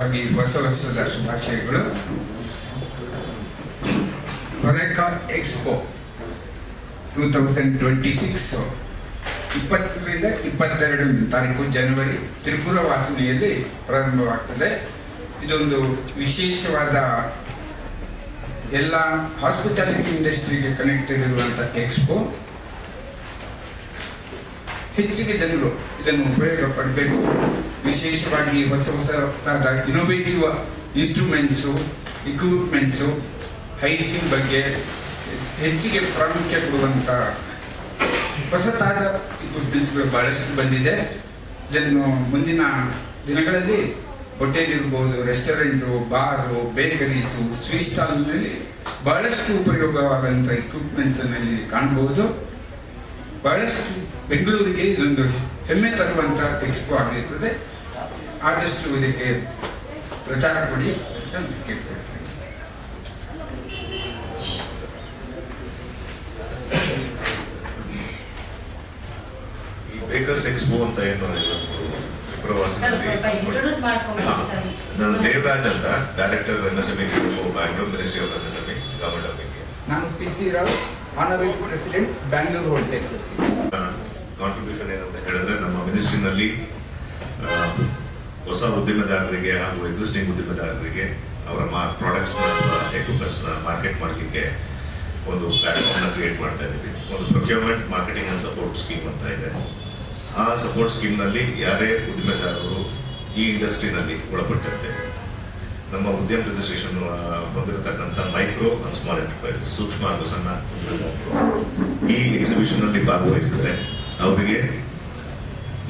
ಹಾಗೆ ಈ ಹೊಸ ವರ್ಷದ ಶುಭಾಶಯಗಳು. Horeca expo two thousand twenty six ಇಪ್ಪತ್ತರಿಂದ ಇಪ್ಪತ್ತೆರಡು ತಾರೀಕು ಜನವರಿ ತ್ರಿಪುರ ವಾಸನೆಯಲ್ಲಿ ಪ್ರಾರಂಭವಾಗ್ತದೆ. ಇದೊಂದು ವಿಶೇಷವಾದ ಎಲ್ಲ ಹಾಸ್ಪಿಟಾಲಿಟಿ ಇಂಡಸ್ಟ್ರಿಗೆ ಕನೆಕ್ಟೆಡ್ ಇರುವಂಥ ಎಕ್ಸ್ಪೋ ಹೆಚ್ಚಿಗೆ ಜನರು ಇದನ್ನು ಉಪಯೋಗ ಪಡಬೇಕು ವಿಶೇಷವಾಗಿ ಹೊಸ ಹೊಸದಾದ ಇನೋವೇಟಿವ್ ಇನ್ಸ್ಟ್ರೂಮೆಂಟ್ಸು ಇಕ್ವಿಪ್ಮೆಂಟ್ಸು ಹೈಜೀನ್ ಬಗ್ಗೆ ಹೆಚ್ಚಿಗೆ ಪ್ರಾಮುಖ್ಯ ಕೊಡುವಂಥ ಹೊಸತಾದ ಇಕ್ವಿಪ್ಮೆಂಟ್ಸ್ಗಳು ಬಹಳಷ್ಟು ಬಂದಿದೆ. ಇದನ್ನು ಮುಂದಿನ ದಿನಗಳಲ್ಲಿ ಹೋಟೆಲ್ ಇರ್ಬೋದು ರೆಸ್ಟೋರೆಂಟು ಬಾರು ಬೇಕರೀಸು ಸ್ವೀಟ್ ಸ್ಟಾಲ್ನಲ್ಲಿ ಬಹಳಷ್ಟು ಉಪಯೋಗವಾದಂಥ ಇಕ್ವಿಪ್ಮೆಂಟ್ಸ್ ಇಲ್ಲಿ ಕಾಣಬಹುದು. ಬಹಳಷ್ಟು ಬೆಂಗಳೂರಿಗೆ ಇದೊಂದು ಹೆಮ್ಮೆ ತರುವಂತ ಎಕ್ಸ್ಪೋ ಆಗಿರ್ತದೆ. ಆದಷ್ಟು ಇದಕ್ಕೆ ಪ್ರಚಾರ ಕೊಡಿ ಅಂತ ಕೇಳ್ಕೊಳ್ತೇನೆ. ಈ ಬೇಕರ್ಸ್ ಎಕ್ಸ್ಪೋ ಅಂತ ಏನು. ನಾನು ದೇವರಾಜ್ ಅಂತ director NSME Bangalore ministry of NSME government of India ನಾನು P C Rao. Honourable president Bangalore hotel contribution ಏನಂತ ಹೇಳಿದ್ರೆ ನಮ್ಮ ಮಿನಿಸ್ಟ್ರಿನಲ್ಲಿ ಹೊಸ ಉದ್ದಿಮೆದಾರರಿಗೆ ಹಾಗೂ ಎಕ್ಸಿಸ್ಟಿಂಗ್ ಉದ್ದಿಮೆದಾರರಿಗೆ ಅವರ ಮಾ ಪ್ರಾಡಕ್ಟ್ಸ್ನ ಎಕ್ವಿಪ್ಮೆಂಟ್ಸ್ನ ಮಾರ್ಕೆಟ್ ಮಾಡಲಿಕ್ಕೆ ಒಂದು ಪ್ಲಾಟ್ಫಾರ್ಮ್ನ ಕ್ರಿಯೇಟ್ ಮಾಡ್ತಾ ಇದ್ದೀವಿ. ಒಂದು procurement marketing and support scheme ಅಂತ ಇದೆ. ಆ ಸಪೋರ್ಟ್ ಸ್ಕೀಮ್ನಲ್ಲಿ ಯಾರೇ ಉದ್ದಿಮೆದಾರರು ಈ ಇಂಡಸ್ಟ್ರಿನಲ್ಲಿ ಒಳಪಟ್ಟಂತೆ ನಮ್ಮ ಉದ್ಯಮ ರಿಜಿಸ್ಟ್ರೇಷನ್ ಬಂದಿರತಕ್ಕಂಥ ಮೈಕ್ರೋ ಅಂಡ್ ಸ್ಮಾಲ್ ಎಂಟರ್ಪ್ರೈಸ್ ಸೂಕ್ಷ್ಮ ಹಾಗೂ ಸಣ್ಣ ಈ ಎಕ್ಸಿಬಿಷನ್ನಲ್ಲಿ ಭಾಗವಹಿಸಿದರೆ ಅವರಿಗೆ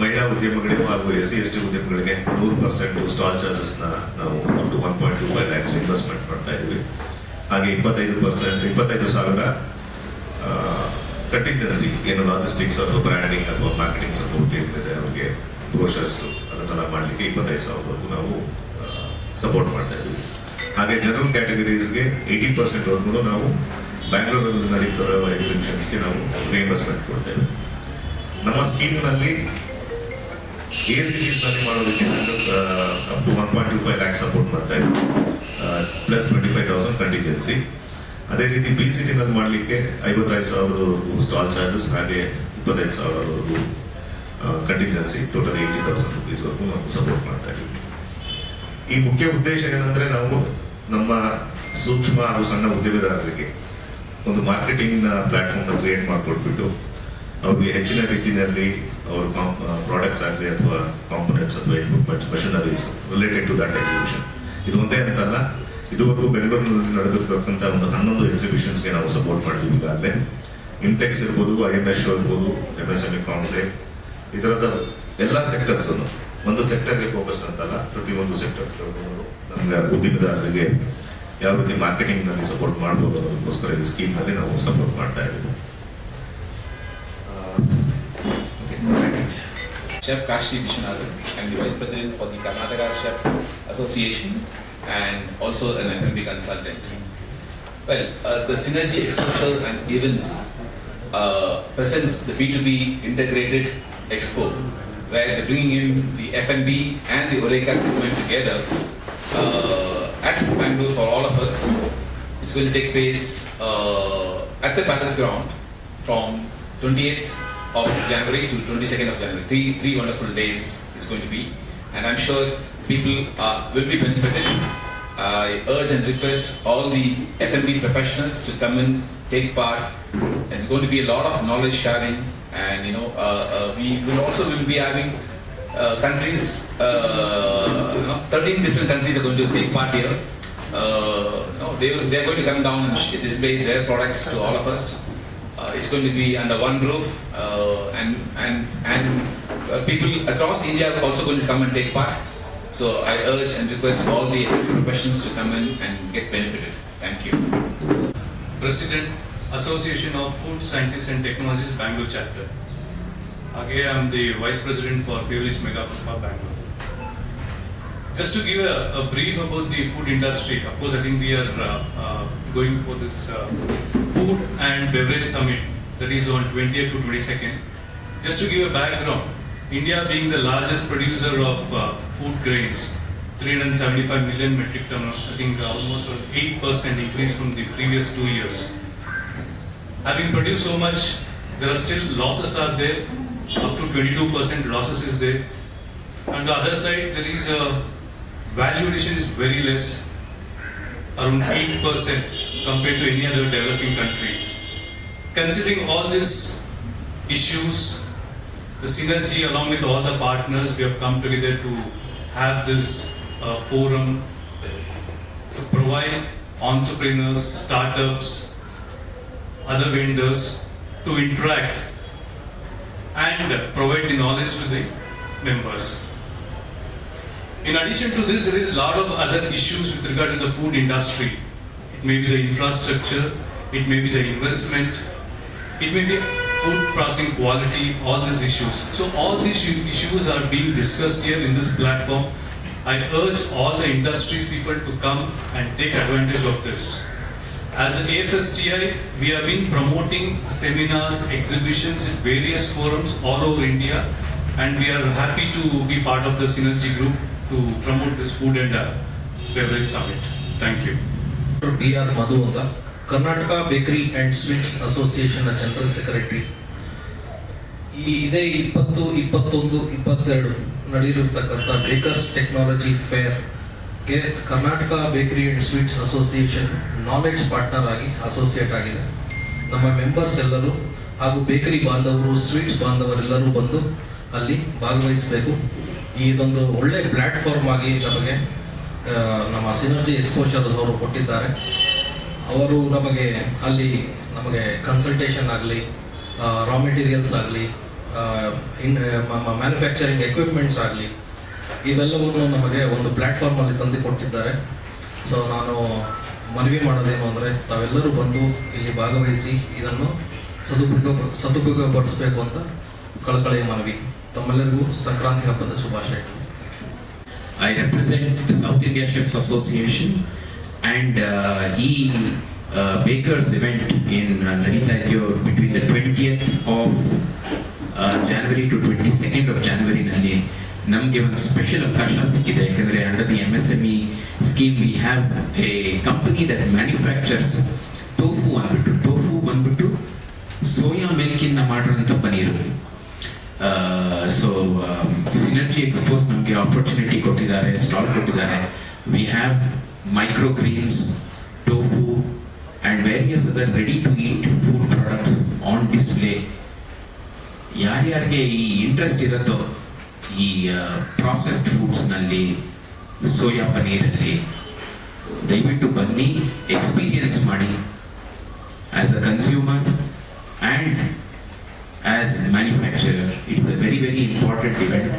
ಮಹಿಳಾ ಉದ್ಯಮಗಳಿಗೆ ಹಾಗೂ ಎಸ್ ಸಿ ಎಸ್ ಟಿ ಉದ್ಯಮಗಳಿಗೆ ನೂರು ಪರ್ಸೆಂಟ್ ಸ್ಟಾಲ್ ಚಾರ್ಜಸ್ನ ನಾವು up to one point two five lakhs investment ಮಾಡ್ತಾ ಇದ್ದೀವಿ. ಹಾಗೆ ಇಪ್ಪತ್ತೈದು ಪರ್ಸೆಂಟ್ ಇಪ್ಪತ್ತೈದು ಸಾವಿರ ಕಂಟಿಂಜೆನ್ಸಿ ಏನು ಲಾಜಿಸ್ಟಿಕ್ಸ್ ಅಥವಾ ಬ್ರ್ಯಾಂಡಿಂಗ್ ಅಥವಾ ಮಾರ್ಕೆಟಿಂಗ್ ಸಪೋರ್ಟ್ ಏನಿದೆ ಅವರಿಗೆ ಬ್ರೋಷರ್ಸ್ ಅದನ್ನೆಲ್ಲ ಮಾಡಲಿಕ್ಕೆ ಇಪ್ಪತ್ತೈದು ಸಾವಿರವರೆಗೂ ನಾವು ಸಪೋರ್ಟ್ ಮಾಡ್ತಾ ಇದ್ವಿ ಹಾಗೆ ಜನರಲ್ ಕ್ಯಾಟಗರೀಸ್ಗೆ ಏಯ್ಟಿ ಪರ್ಸೆಂಟ್ವರೆಗೂ ನಾವು ಬ್ಯಾಂಗ್ಳೂರಲ್ಲಿ ನಡೀತಿರೋ ಎಕ್ಸಿಬಿಷನ್ಸ್ಗೆ ನಾವು ರಿಯಂಬರ್ಸ್ಮೆಂಟ್ ಕೊಡ್ತೇವೆ ನಮ್ಮ ಸ್ಕೀಮ್ನಲ್ಲಿ ಎ ಸಿಟೀಸ್ನಲ್ಲಿ ಮಾಡೋದಕ್ಕೆ up to one point two five lakh support ಮಾಡ್ತಾ ಇದ್ವಿ plus twenty five thousand contingency ಅದೇ ರೀತಿ ಬಿ ಸಿಟಿನಲ್ಲಿ ಮಾಡಲಿಕ್ಕೆ ಐವತ್ತೈದು ಸಾವಿರದವರೆಗೂ ಸ್ಟಾಲ್ ಚಾರ್ಜಸ್ ಹಾಗೆ ಇಪ್ಪತ್ತೈದು ಸಾವಿರದವರೆಗೂ ಕಂಟಿಜೆನ್ಸಿ ಟೋಟಲ್ ಏಯ್ಟಿ ತೌಸಂಡ್ ರುಪೀಸ್ವರೆಗೂ ನಾವು ಸಪೋರ್ಟ್ ಮಾಡ್ತಾ ಇದ್ದೀವಿ. ಈ ಮುಖ್ಯ ಉದ್ದೇಶ ಏನಂದ್ರೆ ನಾವು ನಮ್ಮ ಸೂಕ್ಷ್ಮ ಹಾಗೂ ಸಣ್ಣ ಉದ್ಯಮದಾರರಿಗೆ ಒಂದು ಮಾರ್ಕೆಟಿಂಗ್ ಪ್ಲಾಟ್ಫಾರ್ಮ್ ಕ್ರಿಯೇಟ್ ಮಾಡಿಕೊಟ್ಬಿಟ್ಟು ಅವ್ರಿಗೆ ಹೆಚ್ಚಿನ ರೀತಿಯಲ್ಲಿ ಅವ್ರ ಪ್ರಾಡಕ್ಟ್ಸ್ ಆಗಲಿ ಅಥವಾ ಕಾಂಪೊನೆಂಟ್ಸ್ ಅಥವಾ equipments machineries related to that exhibition ಇದು ಒಂದೇ ಅಂತಲ್ಲ, ಇದುವರೆಗೂ ಬೆಂಗಳೂರಿನಲ್ಲಿ ನಡೆದಿರ್ತಕ್ಕಂಥ ಒಂದು ಹನ್ನೊಂದು ಎಕ್ಸಿಬಿಷನ್ಸ್ಗೆ ನಾವು ಸಪೋರ್ಟ್ ಮಾಡಿದ್ವಿ ಈಗಾಗಲೇ. ಇಂಟೆಕ್ಸ್ ಇರ್ಬೋದು ಐ ಎಂ ಎಸ್ ಇರ್ಬೋದು M S M E conclave ಈ ಥರದ ಎಲ್ಲ ಸೆಕ್ಟರ್ಸ್ ಒಂದು ಸೆಕ್ಟರ್ಗೆ ಫೋಕಸ್ ಅಂತಲ್ಲ ಪ್ರತಿಯೊಂದು ಸೆಕ್ಟರ್ಸ್ ನಮ್ಗೆ ಉದ್ದಿಮೆದಾರರಿಗೆ ಯಾವ ರೀತಿ ಮಾರ್ಕೆಟಿಂಗ್ನಲ್ಲಿ ಸಪೋರ್ಟ್ ಮಾಡಬಹುದು ಅನ್ನೋದಕ್ಕೋಸ್ಕರ ಈ ಸ್ಕೀಮ್ನಲ್ಲಿ ನಾವು ಸಪೋರ್ಟ್ ಮಾಡ್ತಾ ಇದ್ದೀವಿ Chef Kashi Vishwanathan. I'm the Vice President for the Karnataka Chef Association and also an F&B consultant. Well, uh, the Synergy Exposure and Events uh, presents the B2B Integrated Expo, where they're bringing in the F&B and the Oreca segment together uh, at Bangalore for all of us. It's going to take place uh, at the Palace Ground from 28th of January to 22nd of January. Three, three wonderful days it's going to be, and I'm sure people uh, will be benefited. I urge and request all the F&B professionals to come and take part. It's going to be a lot of knowledge sharing, and you know, uh, uh, we will also will be having uh, countries. You know, 13 different countries are going to take part here. You know, they they are going to come down and display their products to all of us. It's going to be under one roof, and and and people across India are also going to come and take part. So I urge and request all the professionals to come in and get benefited. Thank you. President, Association of Food Scientists and Technologists, Bangalore chapter. Again, I'm the Vice President for Beverage Mega Bangalore. Just to give a, a brief about the food industry, of course, I think we are uh, uh, going for this uh, food and beverage summit that is on 20th to 22nd. Just to give a background, India being the largest producer of uh, food grains, 375 million metric ton, I think uh, almost 8% increase from the previous two years. Having produced so much, there are still losses are there, up to 22% losses is there. On the other side, there is a value addition is very less, around 8% compared to any other developing country. Considering all these issues, the synergy along with all the partners, we have come together to have this uh, forum to provide entrepreneurs, startups, other vendors to interact and provide the knowledge to the members. In addition to this, there is a lot of other issues with regard to the food industry. It may be the infrastructure, it may be the investment, it may be food processing quality, all these issues. So all these issues are being discussed here in this platform. I urge all the industries people to come and take advantage of this. As an AFSTI, we have been promoting seminars, exhibitions in various forums all over India, and we are happy to be part of the Synergy Group to promote this food and uh, beverage summit. Thank you. D R Madhu ಅಂತ Karnataka bakery Association, sweets General general secretary ಈ ಇದೇ ಇಪ್ಪತ್ತು ಇಪ್ಪತ್ತೊಂದು ಇಪ್ಪತ್ತೆರಡು ನಡೆಯಿರತಕ್ಕಂಥ bakers technology ಫೇರ್ಗೆ Karnataka bakery and sweets association knowledge partner ಆಗಿ associate ಆಗಿದೆ. ನಮ್ಮ ಮೆಂಬರ್ಸ್ ಎಲ್ಲರೂ ಹಾಗೂ ಬೇಕರಿ ಬಾಂಧವರು, ಸ್ವೀಟ್ಸ್ ಬಾಂಧವರೆಲ್ಲರೂ ಬಂದು ಅಲ್ಲಿ ಭಾಗವಹಿಸಬೇಕು. ಇದೊಂದು ಒಳ್ಳೆ ಪ್ಲ್ಯಾಟ್ಫಾರ್ಮ್ ಆಗಿ ನಮಗೆ ನಮ್ಮ ಸಿನರ್ಜಿ ಎಕ್ಸ್ಪೋಷರ್ ಅವರು ಕೊಟ್ಟಿದ್ದಾರೆ. ಅವರು ನಮಗೆ ಅಲ್ಲಿ ನಮಗೆ ಕನ್ಸಲ್ಟೇಷನ್ ಆಗಲಿ ರಾ ಮೆಟೀರಿಯಲ್ಸ್ ಆಗಲಿ ಇನ್ ಮ್ಯಾನುಫ್ಯಾಕ್ಚರಿಂಗ್ ಎಕ್ವಿಪ್ಮೆಂಟ್ಸ್ ಆಗಲಿ ಇವೆಲ್ಲವನ್ನು ನಮಗೆ ಒಂದು ಪ್ಲ್ಯಾಟ್ಫಾರ್ಮಲ್ಲಿ ತಂದು ಕೊಟ್ಟಿದ್ದಾರೆ. ಸೊ ನಾನು ಮನವಿ ಮಾಡೋದೇನು ಅಂದರೆ ತಾವೆಲ್ಲರೂ ಬಂದು ಇಲ್ಲಿ ಭಾಗವಹಿಸಿ ಇದನ್ನು ಸದುಪಯೋಗ ಸದುಪಯೋಗಪಡಿಸಬೇಕು ಅಂತ ಕಳಕಳಿಯ ಮನವಿ. ತಮ್ಮೆಲ್ಲರಿಗೂ ಸಂಕ್ರಾಂತಿ ಹಬ್ಬದ ಶುಭಾಶಯಗಳು. I represent the South India Chefs Association and uh, e uh, Bakers event in uh, Narita between the 20th of uh, January to 22nd of January ನಲ್ಲಿ ನಮಗೆ ಒಂದು ಸ್ಪೆಷಲ್ ಅವಕಾಶ ಸಿಕ್ಕಿದೆ. ಯಾಕಂದರೆ under the M S M E scheme we have a company that manufactures tofu ಅಂದ್ಬಿಟ್ಟು tofu ಬಂದ್ಬಿಟ್ಟು soya ಮಿಲ್ಕಿಂದ ಮಾಡಿರೋಂಥ ಪನೀರು ಸೊ ಸಿನರ್ಜಿ ಎಕ್ಸ್ಪೋಸ್ ನಮಗೆ ಆಪರ್ಚುನಿಟಿ ಕೊಟ್ಟಿದ್ದಾರೆ ಸ್ಟಾಲ್ ಕೊಟ್ಟಿದ್ದಾರೆ. We have micro greens tofu and various other ready to eat food products on display ಯಾರ್ಯಾರಿಗೆ ಈ interest ಇರುತ್ತೋ ಈ ಪ್ರಾಸೆಸ್ಡ್ ಫುಡ್ಸ್ನಲ್ಲಿ ಸೋಯಾ ಪನ್ನೀರಲ್ಲಿ ದಯವಿಟ್ಟು ಬನ್ನಿ ಎಕ್ಸ್ಪೀರಿಯನ್ಸ್ ಮಾಡಿ as a consumer and as manufacturer it's a very very important event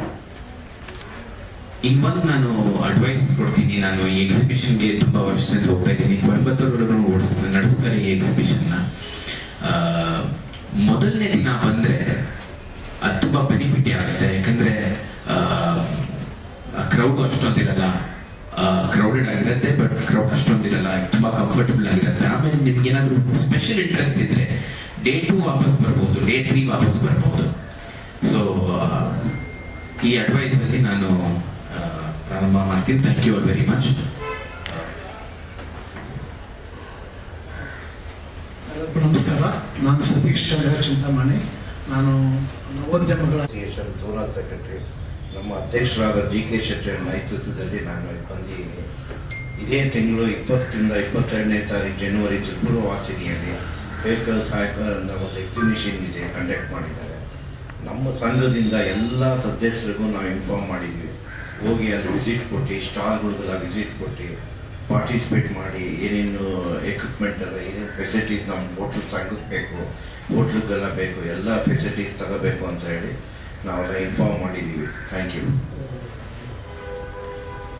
ಇನ್ನೊಂದು ನಾನು advice ಕೊಡ್ತೀನಿ, ನಾನು ಈ ಎಕ್ಸಿಬಿಷನ್ಗೆ ತುಂಬ ವರ್ಷದಿಂದ ಹೋಗ್ತಾ ಇದ್ದೀನಿ. ಕೊಯಂಬತ್ತೂರವರೆಗೂ ಓಡಿಸ್, ನಡೆಸ್ತಾರೆ ಈ ಎಕ್ಸಿಬಿಷನ್ನ ಮೊದಲನೇ ದಿನ ಬಂದರೆ ಅದು ತುಂಬ ಬೆನಿಫಿಟ್ ಆಗುತ್ತೆ. ಕ್ರೌಡ್ ಅಷ್ಟೊಂದಿರಲ್ಲ. ಕ್ರೌಡೆಡ್ ಆಗಿರುತ್ತೆ ಬಟ್ ಕ್ರೌಡ್ ಅಷ್ಟೊಂದಿರಲ್ಲ. ತುಂಬ ಕಂಫರ್ಟಬಲ್ ಆಗಿರುತ್ತೆ. ಆಮೇಲೆ ನಿಮ್ಗೆ ಏನಾದರೂ ಸ್ಪೆಷಲ್ ಇಂಟ್ರೆಸ್ಟ್ ಇದ್ರೆ ಡೇ ಟು ವಾಪಸ್ ಬರ್ಬೋದು ಡೇ ತ್ರೀ ವಾಪಸ್ ಬರ್ಬೋದು. ಸೊ ಈ ಅಡ್ವೈಸಲ್ಲಿ ನಾನು ಆ, ಪ್ರಾರಂಭ ಮಾಡ್ತೀನಿ. Thank you all very much ಎಲ್ಲರಿಗೂ ನಮಸ್ಕಾರ. ನಾನು ಸತೀಶ್ ಚಂದ್ರ ಚಿಂತಾಮಣಿ. ನಾನು ನವೋದ್ಯಮಗಳ ಸೆಕ್ರೆಟರಿ ನಮ್ಮ ಅಧ್ಯಕ್ಷರಾದ ಡಿ ಕೆ ಶೆಟ್ಟಿ ನೇತೃತ್ವದಲ್ಲಿ ನಾನು ಬಂದಿದ್ದೀನಿ ಇದೇ ತಿಂಗಳು ಇಪ್ಪತ್ತರಿಂದ ಇಪ್ಪತ್ತೆರಡನೇ ತಾರೀಕು ಜನವರಿ ತ್ರಿಪುರ ವಾಸಿನಿಯಲ್ಲಿ ವೆಹಿಕಲ್ ಹ್ಯಾಕರ್ ಅಂತ ಒಂದು ಎಕ್ಸಿಬಿಷನ್ ಇದೆ ಕಂಡಕ್ಟ್ ಮಾಡಿದ್ದಾರೆ. ನಮ್ಮ ಸಂಘದಿಂದ ಎಲ್ಲ ಸದಸ್ಯರಿಗೂ ನಾವು ಇನ್ಫಾರ್ಮ್ ಮಾಡಿದ್ವಿ. ಹೋಗಿ ಅಲ್ಲಿ ವಿಸಿಟ್ ಕೊಟ್ಟು, ಸ್ಟಾಲ್ಗಳಿಗೆಲ್ಲ ವಿಸಿಟ್ ಕೊಟ್ಟು, ಪಾರ್ಟಿಸಿಪೇಟ್ ಮಾಡಿ, ಏನೇನು ಎಕ್ವಿಪ್ಮೆಂಟ್ ಎಲ್ಲ ಏನೇನು ಫೆಸಿಲಿಟೀಸ್ ನಮ್ಮ ಹೋಟ್ಲ್ ಸಂಘಕ್ಕೆ ಬೇಕು, ಹೋಟ್ಲಿಗೆಲ್ಲ ಬೇಕು, ಎಲ್ಲ ಫೆಸಿಲಿಟೀಸ್ ತಗೋಬೇಕು ಅಂತ ಹೇಳಿ ನಾವೆಲ್ಲ ಇನ್ಫಾರ್ಮ್ ಮಾಡಿದ್ದೀವಿ. Thank you